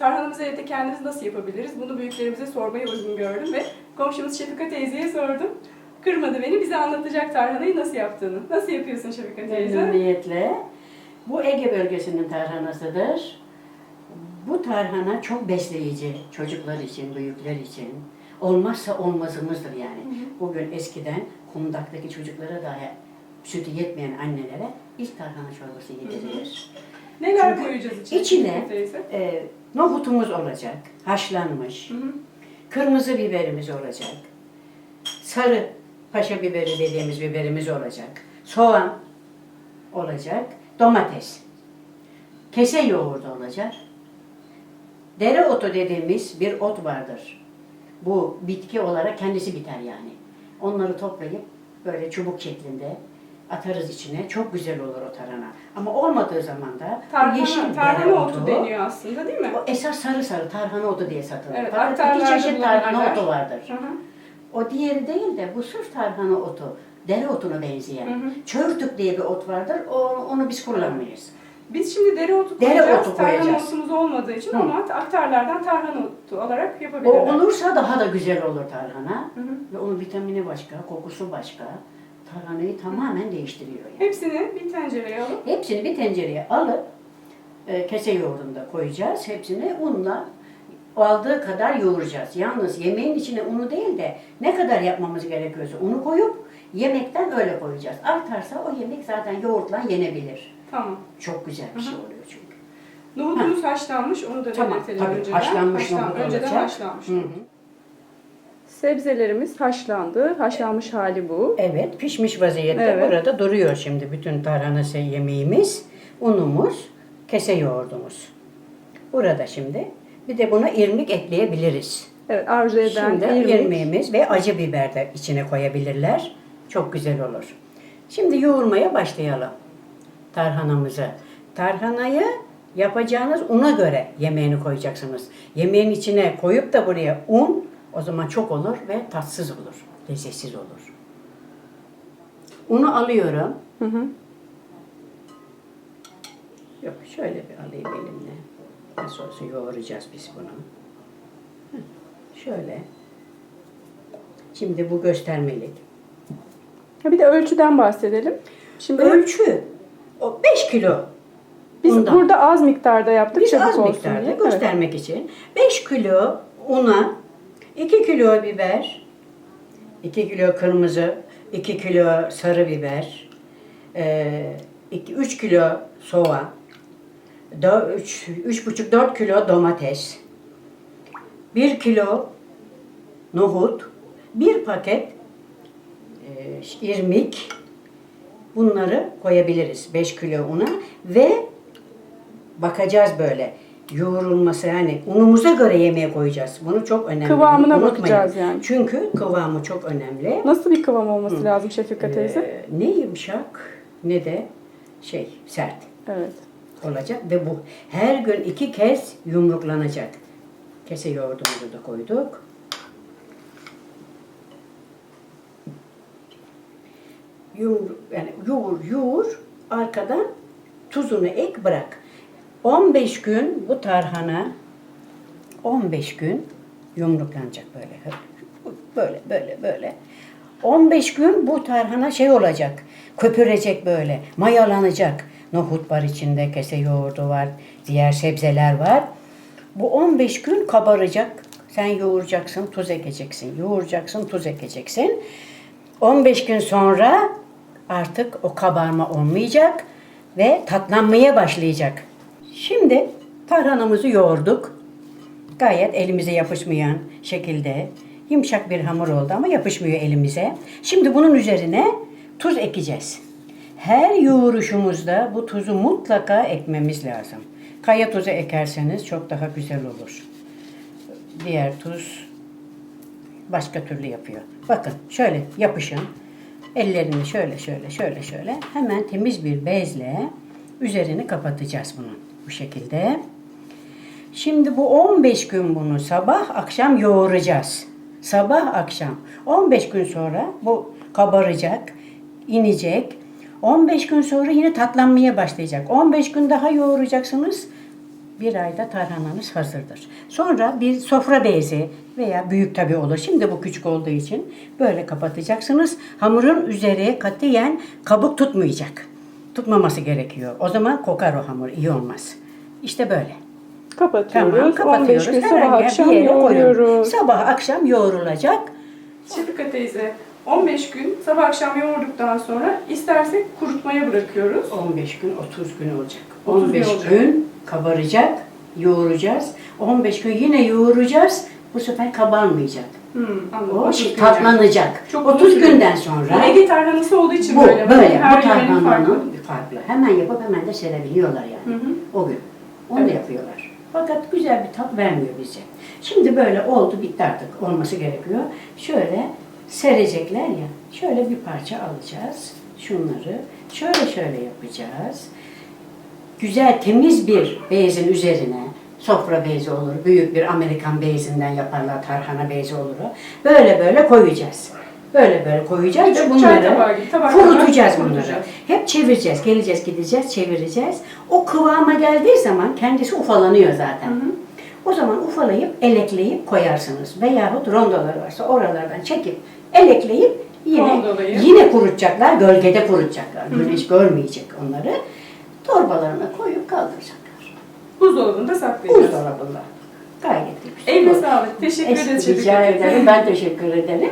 Tarhanamızı evde kendimiz nasıl yapabiliriz? Bunu büyüklerimize sormayı uygun gördüm ve komşumuz Şefika teyzeye sordum. Kırmadı beni, bize anlatacak tarhanayı nasıl yaptığını. Nasıl yapıyorsun Şefika teyze? Memnuniyetle. Bu Ege bölgesinin tarhanasıdır. Bu tarhana çok besleyici çocuklar için, büyükler için. Olmazsa olmazımızdır yani. Bugün eskiden kundaktaki çocuklara dahi sütü yetmeyen annelere ilk tarhana çorbası yedirilir. Neler Çünkü koyacağız içine? içine- teyze? Ee, nohutumuz olacak, haşlanmış. Hı hı. Kırmızı biberimiz olacak. Sarı paşa biberi dediğimiz biberimiz olacak. Soğan olacak. Domates. Kese yoğurdu olacak. Dereotu dediğimiz bir ot vardır. Bu bitki olarak kendisi biter yani. Onları toplayıp böyle çubuk şeklinde atarız içine. Çok güzel olur o tarhana. Ama olmadığı zaman da Tarhana, yeşil tarhana dereotu, otu deniyor aslında değil mi? o esas sarı sarı tarhana otu diye satılır. Evet, Fakat iki çeşit tarhana bulunanlar. otu vardır. Hı hı. O diğeri değil de bu sırf tarhana otu, dere otuna benzeyen. Hı hı. Çörtük diye bir ot vardır. O, onu biz kullanmayız. Biz şimdi dereotu Dereotu koyacağız. Tarhana koyacağız. otumuz olmadığı için Hı. ama aktarlardan tarhana otu olarak O yapabilirler. olursa daha da güzel olur tarhana. Hı hı. Ve onun vitamini başka, kokusu başka. Tarhanayı tamamen değiştiriyor yani. Hepsini bir tencereye alıp Hepsini bir tencereye alıp e, kese yoğurdunda koyacağız. Hepsini unla aldığı kadar yoğuracağız. Yalnız yemeğin içine unu değil de ne kadar yapmamız gerekiyorsa unu koyup yemekten öyle koyacağız. Artarsa o yemek zaten yoğurtla yenebilir. tamam. Çok güzel bir şey oluyor çünkü. Nohutumuz haşlanmış, onu da Tamam, belirtelim tabii. önceden. Haşlanmış Haşlan- nohut Önceden olacak. haşlanmış. Hı hı. Sebzelerimiz haşlandı. Haşlanmış hali bu. Evet, pişmiş vaziyette Evet. burada duruyor şimdi bütün tarhanası yemeğimiz, unumuz, kese yoğurdumuz. Burada şimdi. Bir de buna irmik ekleyebiliriz. Evet, arzu eden Şimdi irmik. irmiğimiz ve acı biber de içine koyabilirler. Çok güzel olur. Şimdi yoğurmaya başlayalım tarhanamızı. Tarhanayı yapacağınız una göre yemeğini koyacaksınız. Yemeğin içine koyup da buraya un o zaman çok olur ve tatsız olur. Lezzetsiz olur. Unu alıyorum. Hı hı. Yok şöyle bir alayım elimle. Nasıl olsa yoğuracağız biz bunu. Hı, Şöyle. Şimdi bu göstermelik. Bir de ölçüden bahsedelim. Şimdi Ölçü. O 5 kilo. biz undan. burada az miktarda yaptık Biz çabuk az olsun miktarda diye. göstermek için 5 kilo una, 2 kilo biber, 2 kilo kırmızı, 2 kilo sarı biber, 3 kilo soğan, 3,5-4 kilo domates, 1 kilo nohut, 1 paket e, irmik, bunları koyabiliriz 5 kilo una ve bakacağız böyle yoğrulması yani unumuza göre yemeğe koyacağız. Bunu çok önemli. Kıvamına Unutmayın. bakacağız yani. Çünkü kıvamı çok önemli. Nasıl bir kıvam olması lazım Şefika teyze? Ee, ne yumuşak ne de şey sert Evet. olacak ve bu her gün iki kez yumruklanacak. Kese yoğurdumuzu da koyduk. Yoğur, yani yoğur, yoğur, arkadan tuzunu ek bırak. 15 gün bu tarhana 15 gün yumruklanacak böyle. Böyle, böyle, böyle. 15 gün bu tarhana şey olacak, köpürecek böyle, mayalanacak. Nohut var içinde, kese yoğurdu var, diğer sebzeler var. Bu 15 gün kabaracak. Sen yoğuracaksın, tuz ekeceksin. Yoğuracaksın, tuz ekeceksin. 15 gün sonra artık o kabarma olmayacak ve tatlanmaya başlayacak. Şimdi tarhanamızı yoğurduk. Gayet elimize yapışmayan şekilde yumuşak bir hamur oldu ama yapışmıyor elimize. Şimdi bunun üzerine tuz ekeceğiz. Her yoğuruşumuzda bu tuzu mutlaka ekmemiz lazım. Kaya tuzu ekerseniz çok daha güzel olur. Diğer tuz başka türlü yapıyor. Bakın şöyle yapışın. Ellerini şöyle şöyle şöyle şöyle hemen temiz bir bezle üzerini kapatacağız bunun bu şekilde. Şimdi bu 15 gün bunu sabah akşam yoğuracağız. Sabah akşam. 15 gün sonra bu kabaracak, inecek. 15 gün sonra yine tatlanmaya başlayacak. 15 gün daha yoğuracaksınız bir ayda tarhananız hazırdır. Sonra bir sofra bezi veya büyük tabi olur. Şimdi bu küçük olduğu için böyle kapatacaksınız. Hamurun üzeri katiyen kabuk tutmayacak. Tutmaması gerekiyor. O zaman kokar o hamur. iyi olmaz. İşte böyle. Kapatıyoruz. Tamam 15 kapatıyoruz. gün sabah Herhangi bir akşam yoğuruyoruz. Sabah akşam yoğrulacak. Şefika teyze 15 gün sabah akşam yoğurduktan sonra istersek kurutmaya bırakıyoruz. 15 gün 30 gün olacak. 30 gün 15 olacak. gün kabaracak, yoğuracağız. 15 gün yine yoğuracağız. Bu sefer kabarmayacak. Hmm. O 30 gün yani. tatlanacak. Çok 30 uzun süre. günden sonra Ege tarhanası olduğu için bu böyle. böyle, Her bu tarhananın farklı. Hemen yapıp hemen de serebiliyorlar yani. Hı hı. O gün. Onu Evet. da yapıyorlar. Fakat güzel bir tat vermiyor bize. Şimdi böyle oldu bitti artık. Olması gerekiyor. Şöyle serecekler ya. Şöyle bir parça alacağız. Şunları şöyle şöyle yapacağız. Güzel temiz bir bezin üzerine sofra bezi olur. Büyük bir Amerikan bezinden yaparlar. Tarhana bezi olur. Böyle böyle koyacağız. Böyle böyle koyacağız ve bunları tabağı gibi, tabak kurutacağız bunları. kurutacağız. Hep çevireceğiz, geleceğiz, gideceğiz, çevireceğiz. O kıvama geldiği zaman kendisi ufalanıyor zaten. Hı hı. O zaman ufalayıp, elekleyip koyarsınız. Veyahut rondolar varsa oralardan çekip, elekleyip yine Rondolayıp. yine kurutacaklar, gölgede kurutacaklar. Hı hı. Güneş görmeyecek onları. Torbalarına koyup kaldıracaklar. Buzdolabında saklayacağız. Buzdolabında. Gayet güzel. Eline sağlık. Teşekkür Şefika Rica ederim. Ben teşekkür ederim.